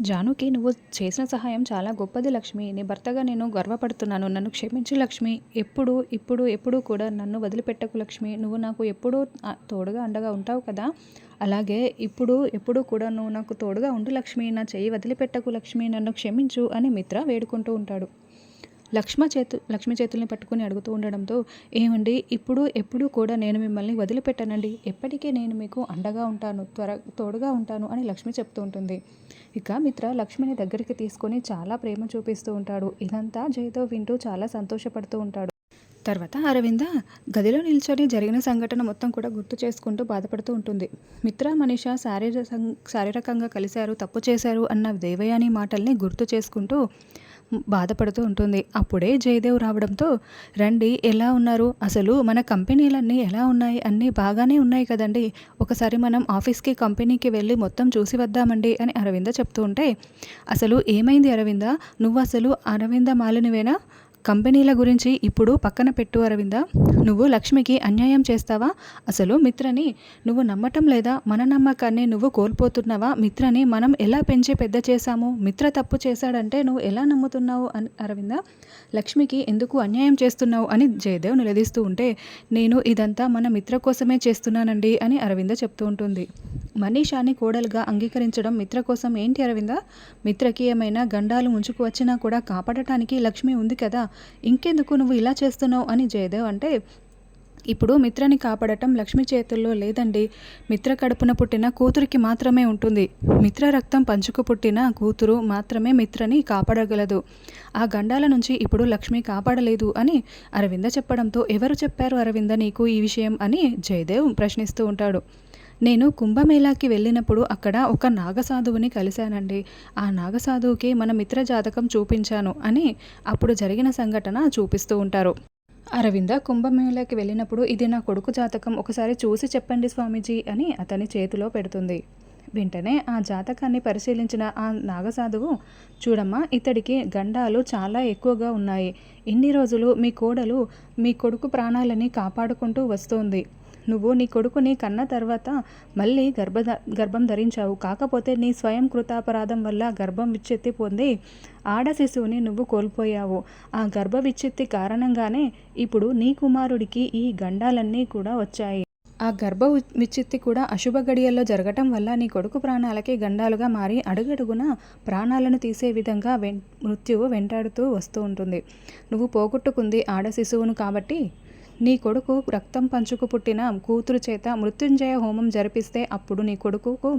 జానుకి నువ్వు చేసిన సహాయం చాలా గొప్పది లక్ష్మి. నీ భర్తగా నేను గర్వపడుతున్నాను. నన్ను క్షమించు లక్ష్మి. ఎప్పుడు ఇప్పుడు ఎప్పుడు కూడా నన్ను వదిలిపెట్టకు లక్ష్మి. నువ్వు నాకు ఎప్పుడూ తోడుగా అండగా ఉంటావు కదా. అలాగే ఇప్పుడు ఎప్పుడు కూడా నువ్వు నాకు తోడుగా ఉండు లక్ష్మి. నా చెయ్యి వదిలిపెట్టకు లక్ష్మి. నన్ను క్షమించు అని మిత్ర వేడుకుంటూ ఉంటాడు. లక్ష్మ చేతు లక్ష్మి చేతుల్ని పట్టుకుని అడుగుతూ ఉండడంతో ఏమండి ఇప్పుడు ఎప్పుడు కూడా నేను మిమ్మల్ని వదిలిపెట్టనండి. ఎప్పటికీ నేను మీకు అండగా ఉంటాను త్వర తోడుగా ఉంటాను అని లక్ష్మి చెప్తూ ఉంటుంది. ఇక మిత్ర లక్ష్మిని దగ్గరికి తీసుకొని చాలా ప్రేమ చూపిస్తూ ఉంటాడు. ఇదంతా జయతో వింటూ చాలా సంతోషపడుతూ ఉంటాడు. తర్వాత అరవింద గదిలో నిల్చొని జరిగిన సంఘటన మొత్తం కూడా గుర్తు చేసుకుంటూ బాధపడుతూ ఉంటుంది. మిత్ర మనిష శారీర శారీరకంగా కలిశారు తప్పు చేశారు అన్న దేవయాని మాటల్ని గుర్తు చేసుకుంటూ బాధపడుతూ ఉంటుంది. అప్పుడే జయదేవ్ రావడంతో రండి ఎలా ఉన్నారు? అసలు మన కంపెనీలన్నీ ఎలా ఉన్నాయి? అన్నీ బాగానే ఉన్నాయి కదండి. ఒకసారి మనం ఆఫీస్కి కంపెనీకి వెళ్ళి మొత్తం చూసి వద్దామండి అని అరవింద చెప్తూ ఉంటే అసలు ఏమైంది అరవింద? నువ్వు అసలు అరవింద మాలినివేనా? కంపెనీల గురించి ఇప్పుడు పక్కన పెట్టు అరవింద. నువ్వు లక్ష్మికి అన్యాయం చేస్తావా? అసలు మిత్రని నువ్వు నమ్మటం లేదా? మన నమ్మకాన్ని నువ్వు కోల్పోతున్నావా? మిత్రని మనం ఎలా పెంచి పెద్ద చేశాము? మిత్ర తప్పు చేశాడంటే నువ్వు ఎలా నమ్ముతున్నావు అని అరవింద? లక్ష్మికి ఎందుకు అన్యాయం చేస్తున్నావు అని జయదేవ్ నిలదీస్తూ ఉంటే నేను ఇదంతా మన మిత్ర కోసమే చేస్తున్నానండి అని అరవింద చెప్తూ ఉంటుంది. మనీషాని కోడలుగా అంగీకరించడం మిత్ర కోసం ఏంటి అరవింద? మిత్రకి ఏమైనా గండాలు ముంచుకు వచ్చినా కూడా కాపాడటానికి లక్ష్మి ఉంది కదా. ఇంకెందుకు నువ్వు ఇలా చేస్తున్నావు అని జయదేవ్ అంటే ఇప్పుడు మిత్రని కాపాడటం లక్ష్మి చేతుల్లో లేదండి. మిత్ర కడుపున పుట్టిన కూతురికి మాత్రమే ఉంటుంది. మిత్ర రక్తం పంచుకు పుట్టిన కూతురు మాత్రమే మిత్రని కాపాడగలదు. ఆ గండాల నుంచి ఇప్పుడు లక్ష్మి కాపాడలేదు అని అరవింద చెప్పడంతో ఎవరు చెప్పారు అరవింద నీకు ఈ విషయం అని జయదేవ్ ప్రశ్నిస్తూ ఉంటాడు. నేను కుంభమేళాకి వెళ్ళినప్పుడు అక్కడ ఒక నాగసాధువుని కలిశానండి. ఆ నాగసాధువుకి మన మిత్ర జాతకం చూపించాను అని అప్పుడు జరిగిన సంఘటన చూపిస్తూ ఉంటారు. అరవింద కుంభమేళాకి వెళ్ళినప్పుడు ఇది నా కొడుకు జాతకం ఒకసారి చూసి చెప్పండి స్వామీజీ అని అతని చేతిలో పెడుతుంది. వెంటనే ఆ జాతకాన్ని పరిశీలించిన ఆ నాగసాధువు చూడమ్మా ఇతడికి గండాలు చాలా ఎక్కువగా ఉన్నాయి. ఇన్ని రోజులు మీ కోడలు మీ కొడుకు ప్రాణాలని కాపాడుకుంటూ వస్తోంది. నువ్వు నీ కొడుకుని కన్న తర్వాత మళ్ళీ గర్భ గర్భం ధరించావు. కాకపోతే నీ స్వయం కృతాపరాధం వల్ల గర్భం విచ్చెత్తి పొంది ఆడ శిశువుని నువ్వు కోల్పోయావు. ఆ గర్భ విచ్చెత్తి కారణంగానే ఇప్పుడు నీ కుమారుడికి ఈ గండాలన్నీ కూడా వచ్చాయి. ఆ గర్భ వి- విచ్ఛిత్తి కూడా అశుభ గడియల్లో జరగటం వల్ల నీ కొడుకు ప్రాణాలకి గండాలుగా మారి అడుగడుగున ప్రాణాలను తీసే విధంగా వెం మృత్యువు వెంటాడుతూ వస్తూ ఉంటుంది. నువ్వు పోగొట్టుకుంది ఆడ శిశువును కాబట్టి నీ కొడుకు రక్తం పంచుకు పుట్టిన కూతురు చేత మృత్యుంజయ హోమం జరిపిస్తే అప్పుడు నీ కొడుకుకు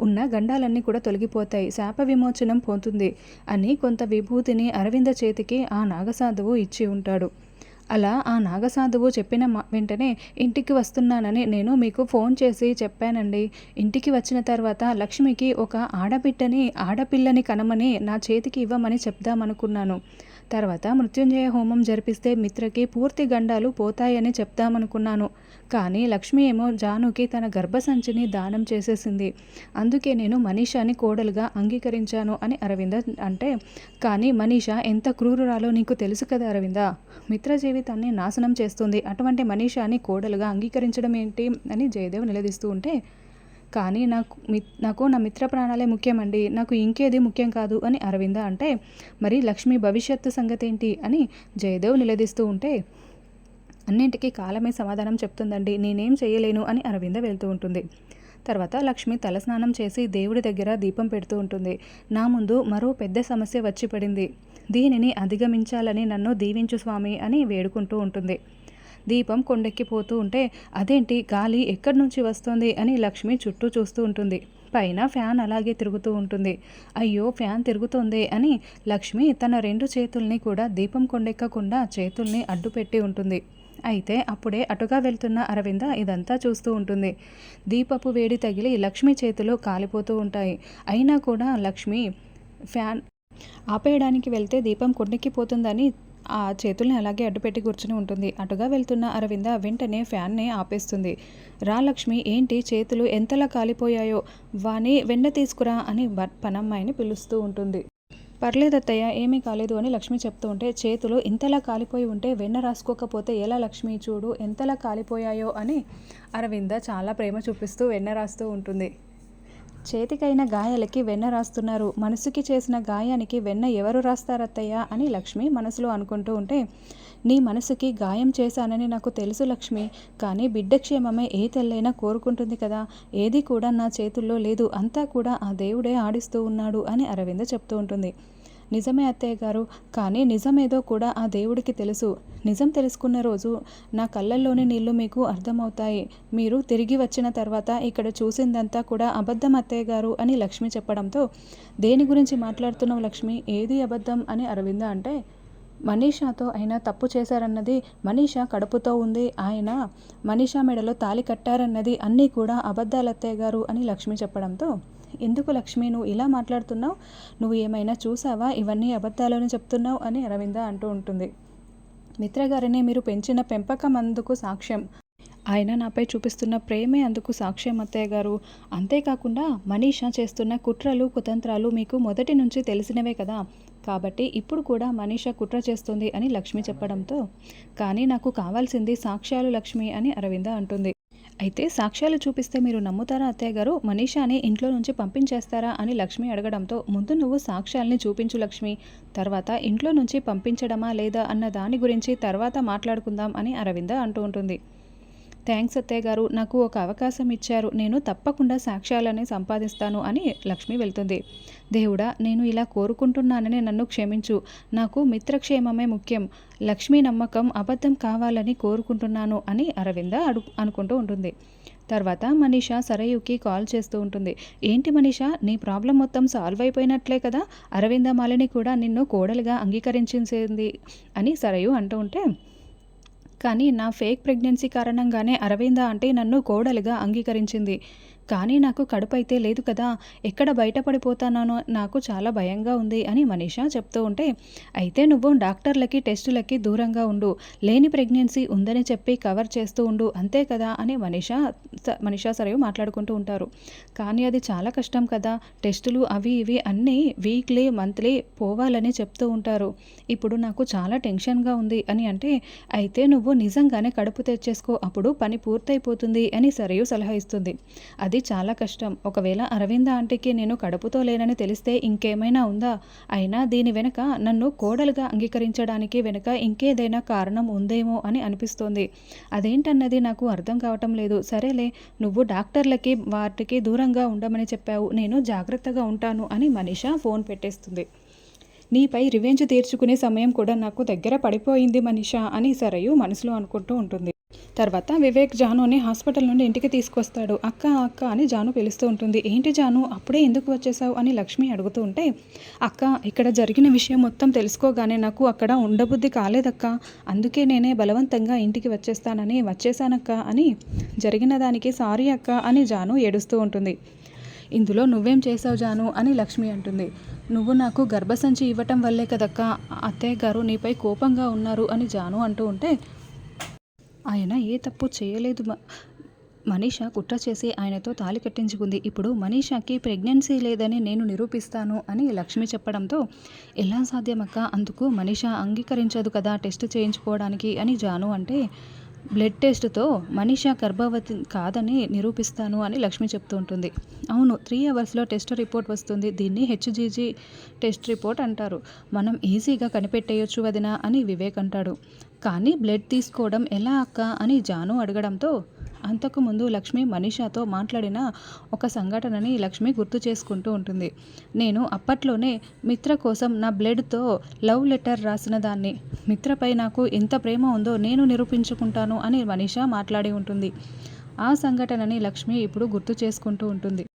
ఉన్న గండాలన్నీ కూడా తొలగిపోతాయి. శాప విమోచనం పోతుంది అని కొంత విభూతిని అరవింద చేతికి ఆ నాగసాధువు ఇచ్చి ఉంటాడు. అలా ఆ నాగసాధువు చెప్పిన వెంటనే ఇంటికి వస్తున్నానని నేను మీకు ఫోన్ చేసి చెప్పానండి. ఇంటికి వచ్చిన తర్వాత లక్ష్మికి ఒక ఆడబిడ్డని ఆడపిల్లని కనమని నా చేతికి ఇవ్వమని చెప్దామనుకున్నాను. తర్వాత మృత్యుంజయ హోమం జరిపిస్తే మిత్రకి పూర్తి గండాలు పోతాయని చెప్తామనుకున్నాను కానీ లక్ష్మి ఏమో జానుకి తన గర్భసంచిని దానం చేసేసింది. అందుకే నేను మనీషాని కోడలుగా అంగీకరించాను అని అరవింద అంటే కానీ మనీషా ఎంత క్రూరురాలో నీకు తెలుసు కదా అరవింద? మిత్ర జీవితాన్ని నాశనం చేస్తుంది. అటువంటి మనీషాని కోడలుగా అంగీకరించడం ఏంటి అని జయదేవ్ నిలదీస్తూ ఉంటే కానీ నాకు నాకు నా మిత్ర ప్రాణాలే ముఖ్యమండి నాకు ఇంకేది ముఖ్యం కాదు అని అరవింద అంటే మరి లక్ష్మి భవిష్యత్తు సంగతి ఏంటి అని జయదేవ్ నిలదీస్తూ ఉంటే అన్నింటికీ కాలమే సమాధానం చెప్తుందండి నేనేం చేయలేను అని అరవింద వెళ్తూ ఉంటుంది. తర్వాత లక్ష్మి తలస్నానం చేసి దేవుడి దగ్గర దీపం పెడుతూ ఉంటుంది. నా ముందు మరో పెద్ద సమస్య వచ్చి పడింది. దీనిని అధిగమించాలని నన్ను దీవించు స్వామి అని వేడుకుంటూ ఉంటుంది. దీపం కొండెక్కిపోతూ ఉంటే అదేంటి? గాలి ఎక్కడి నుంచి వస్తుంది? అని లక్ష్మి చుట్టూ చూస్తూ ఉంటుంది. పైన ఫ్యాన్ అలాగే తిరుగుతూ ఉంటుంది. అయ్యో ఫ్యాన్ తిరుగుతోంది అని లక్ష్మి తన రెండు చేతుల్ని కూడా దీపం కొండెక్కకుండా చేతుల్ని అడ్డుపెట్టి ఉంటుంది. అయితే అప్పుడే అటుగా వెళ్తున్న అరవింద ఇదంతా చూస్తూ ఉంటుంది. దీపపు వేడి తగిలి లక్ష్మి చేతులు కాలిపోతూ ఉంటాయి. అయినా కూడా లక్ష్మి ఫ్యాన్ ఆపేయడానికి వెళ్తే దీపం కొండెక్కిపోతుందని ఆ చేతుల్ని అలాగే అడ్డుపెట్టి కూర్చుని ఉంటుంది. అటుగా వెళ్తున్న అరవింద వెంటనే ఫ్యాన్ని ఆపేస్తుంది. రా లక్ష్మి ఏంటి చేతులు ఎంతలా కాలిపోయాయో? వాని వెండ తీసుకురా అని పనమ్మాయిని పిలుస్తూ ఉంటుంది. పర్లేదత్తయ్య ఏమీ కాలేదు అని లక్ష్మి చెప్తూ ఉంటే చేతులు ఇంతలా కాలిపోయి ఉంటే వెన్న రాసుకోకపోతే ఎలా లక్ష్మి చూడు? ఎంతలా కాలిపోయాయో అని అరవింద చాలా ప్రేమ చూపిస్తూ వెన్న రాస్తూ ఉంటుంది. చేతికైన గాయాలకి వెన్న రాస్తున్నారు. మనసుకి చేసిన గాయానికి వెన్న ఎవరు రాస్తారత్తయ్య అని లక్ష్మి మనసులో అనుకుంటూ ఉంటే నీ మనసుకి గాయం చేశానని నాకు తెలుసు లక్ష్మి కానీ బిడ్డ క్షేమమే ఏ తెల్లైనా కోరుకుంటుంది కదా. ఏది కూడా నా చేతుల్లో లేదు. అంతా కూడా ఆ దేవుడే ఆడిస్తూ ఉన్నాడు అని అరవింద చెప్తూ ఉంటుంది. నిజమే అత్తయ్య గారు కానీ నిజమేదో కూడా ఆ దేవుడికి తెలుసు. నిజం తెలుసుకున్న రోజు నా కళ్ళల్లోని నీళ్ళు మీకు అర్థమవుతాయి. మీరు తిరిగి వచ్చిన తర్వాత ఇక్కడ చూసిందంతా కూడా అబద్ధం అత్తయ్య గారు అని లక్ష్మి చెప్పడంతో దేని గురించి మాట్లాడుతున్నావు లక్ష్మి? ఏది అబద్ధం అని అరవింద అంటే మనీషాతో అయినా తప్పు చేశారన్నది మనీషా కడుపుతో ఉంది. ఆయన మనీషా మెడలో తాలి కట్టారన్నది అన్నీ కూడా అబద్ధాలత్తయ్య గారు అని లక్ష్మి చెప్పడంతో ఎందుకు లక్ష్మి నువ్వు ఇలా మాట్లాడుతున్నావు? నువ్వు ఏమైనా చూసావా? ఇవన్నీ అబద్ధాలను చెప్తున్నావు అని అరవింద అంటూ ఉంటుంది. మిత్రగారిని మీరు పెంచిన పెంపకం అందుకు సాక్ష్యం. ఆయన నాపై చూపిస్తున్న ప్రేమే అందుకు సాక్ష్యం అత్తయ్య గారు. అంతేకాకుండా మనీషా చేస్తున్న కుట్రలు కుతంత్రాలు మీకు మొదటి నుంచి తెలిసినవే కదా. కాబట్టి ఇప్పుడు కూడా మనీషా కుట్ర చేస్తుంది అని లక్ష్మి చెప్పడంతో కానీ నాకు కావాల్సింది సాక్ష్యాలు లక్ష్మి అని అరవింద అంటుంది. అయితే సాక్ష్యాలు చూపిస్తే మీరు నమ్ముతారా అత్తయ్య గారు? మనీషాని ఇంట్లో నుంచి పంపించేస్తారా అని లక్ష్మి అడగడంతో ముందు నువ్వు సాక్ష్యాల్ని చూపించు లక్ష్మి. తర్వాత ఇంట్లో నుంచి పంపించడమా లేదా అన్న దాని గురించి తర్వాత మాట్లాడుకుందాం అని అరవింద అంటూ ఉంటుంది. థ్యాంక్స్ అత్తయ్య గారు నాకు ఒక అవకాశం ఇచ్చారు. నేను తప్పకుండా సాక్ష్యాలని సంపాదిస్తాను అని లక్ష్మి వెళ్తుంది. దేవుడా నేను ఇలా కోరుకుంటున్నానని నన్ను క్షమించు. నాకు మిత్రక్షేమమే ముఖ్యం. లక్ష్మీ నమ్మకం అబద్ధం కావాలని కోరుకుంటున్నాను అని అరవింద అడు అనుకుంటూ ఉంటుంది. తర్వాత మనీషా సరయుకి కాల్ చేస్తూ ఉంటుంది. ఏంటి మనీషా నీ ప్రాబ్లం మొత్తం సాల్వ్ అయిపోయినట్లే కదా? అరవింద మాలిని కూడా నిన్ను కోడలుగా అంగీకరించింది అని సరయు అంటూ ఉంటే కానీ నా ఫేక్ ప్రెగ్నెన్సీ కారణంగానే అరవింద అంటే నన్ను కోడలిగా అంగీకరించింది. కానీ నాకు కడుపు అయితే లేదు కదా. ఎక్కడ బయటపడిపోతానో నాకు చాలా భయంగా ఉంది అని మనీషా చెప్తూ ఉంటే అయితే నువ్వు డాక్టర్లకి టెస్టులకి దూరంగా ఉండు. లేని ప్రెగ్నెన్సీ ఉందని చెప్పి కవర్ చేస్తూ ఉండు. అంతే కదా అని మనీషా మనీషా సరే మాట్లాడుకుంటూ ఉంటారు. కానీ అది చాలా కష్టం కదా. టెస్టులు అవి ఇవి అన్నీ వీక్లీ మంత్లీ పోవాలని చెప్తూ ఉంటారు. ఇప్పుడు నాకు చాలా టెన్షన్గా ఉంది అని అంటే అయితే నువ్వు నిజంగానే కడుపు తెచ్చేసుకో. అప్పుడు పని పూర్తయిపోతుంది అని సరియు సలహా ఇస్తుంది. అది చాలా కష్టం. ఒకవేళ అరవింద ఆంటీకి నేను కడుపుతో లేనని తెలిస్తే ఇంకేమైనా ఉందా? అయినా దీని వెనుక నన్ను కోడలుగా అంగీకరించడానికి వెనుక ఇంకేదైనా కారణం ఉందేమో అని అనిపిస్తోంది. అదేంటన్నది నాకు అర్థం కావటం లేదు. సరేలే నువ్వు డాక్టర్లకి వాటికి దూరంగా ఉండమని చెప్పావు. నేను జాగ్రత్తగా ఉంటాను అని మనీషా ఫోన్ పెట్టేస్తుంది. నీపై రివెంజ్ తీర్చుకునే సమయం కూడా నాకు దగ్గర పడిపోయింది మనీషా అని సరయు మనసులో అనుకుంటూ ఉంటుంది. తర్వాత వివేక్ జానుని హాస్పిటల్ నుండి ఇంటికి తీసుకొస్తాడు. అక్క అక్క అని జాను పిలుస్తూ ఉంటుంది. ఏంటి జాను అప్పుడే ఎందుకు వచ్చేసావు అని లక్ష్మి అడుగుతూ ఉంటే అక్క ఇక్కడ జరిగిన విషయం మొత్తం తెలుసుకోగానే నాకు అక్కడ ఉండబుద్ధి కాలేదక్క. అందుకే నేనే బలవంతంగా ఇంటికి వచ్చేస్తానని వచ్చేసానక్క అని జరిగిన దానికి సారీ అక్క అని జాను ఏడుస్తూ ఉంటుంది. ఇందులో నువ్వేం చేసావు జాను అని లక్ష్మి అంటుంది. నువ్వు నాకు గర్భసంచి ఇవ్వటం వల్లే కదక్క అత్తయ్య గారు నీపై కోపంగా ఉన్నారు అని జాను అంటూ ఉంటే ఆయన ఏ తప్పు చేయలేదు. మనీషా కుట్ర చేసి ఆయనతో తాలి కట్టించుకుంది. ఇప్పుడు మనీషాకి ప్రెగ్నెన్సీ లేదని నేను నిరూపిస్తాను అని లక్ష్మి చెప్పడంతో ఎలా సాధ్యమక్క? అందుకు మనీషా అంగీకరించదు కదా టెస్ట్ చేయించుకోవడానికి అని జాను అంటే బ్లడ్ టెస్ట్తో మనీషా గర్భవతి కాదని నిరూపిస్తాను అని లక్ష్మి చెప్తూ ఉంటుంది అవును త్రీ అవర్స్లో టెస్ట్ రిపోర్ట్ వస్తుంది. దీన్ని హెచ్జీజీ టెస్ట్ రిపోర్ట్ అంటారు. మనం ఈజీగా కనిపెట్టేయొచ్చు వదిన అని వివేక్ అంటాడు. కానీ బ్లడ్ తీసుకోవడం ఎలా అక్క అని జాను అడగడంతో అంతకుముందు లక్ష్మి మనీషాతో మాట్లాడిన ఒక సంఘటనని లక్ష్మి గుర్తు చేసుకుంటూ ఉంటుంది. నేను అప్పట్లోనే మిత్ర కోసం నా బ్లడ్తో లవ్ లెటర్ రాసిన దాన్ని. మిత్రపై నాకు ఎంత ప్రేమ ఉందో నేను నిరూపించుకుంటాను అని మనీషా మాట్లాడి ఉంటుంది. ఆ సంఘటనని లక్ష్మి ఇప్పుడు గుర్తు చేసుకుంటూ ఉంటుంది.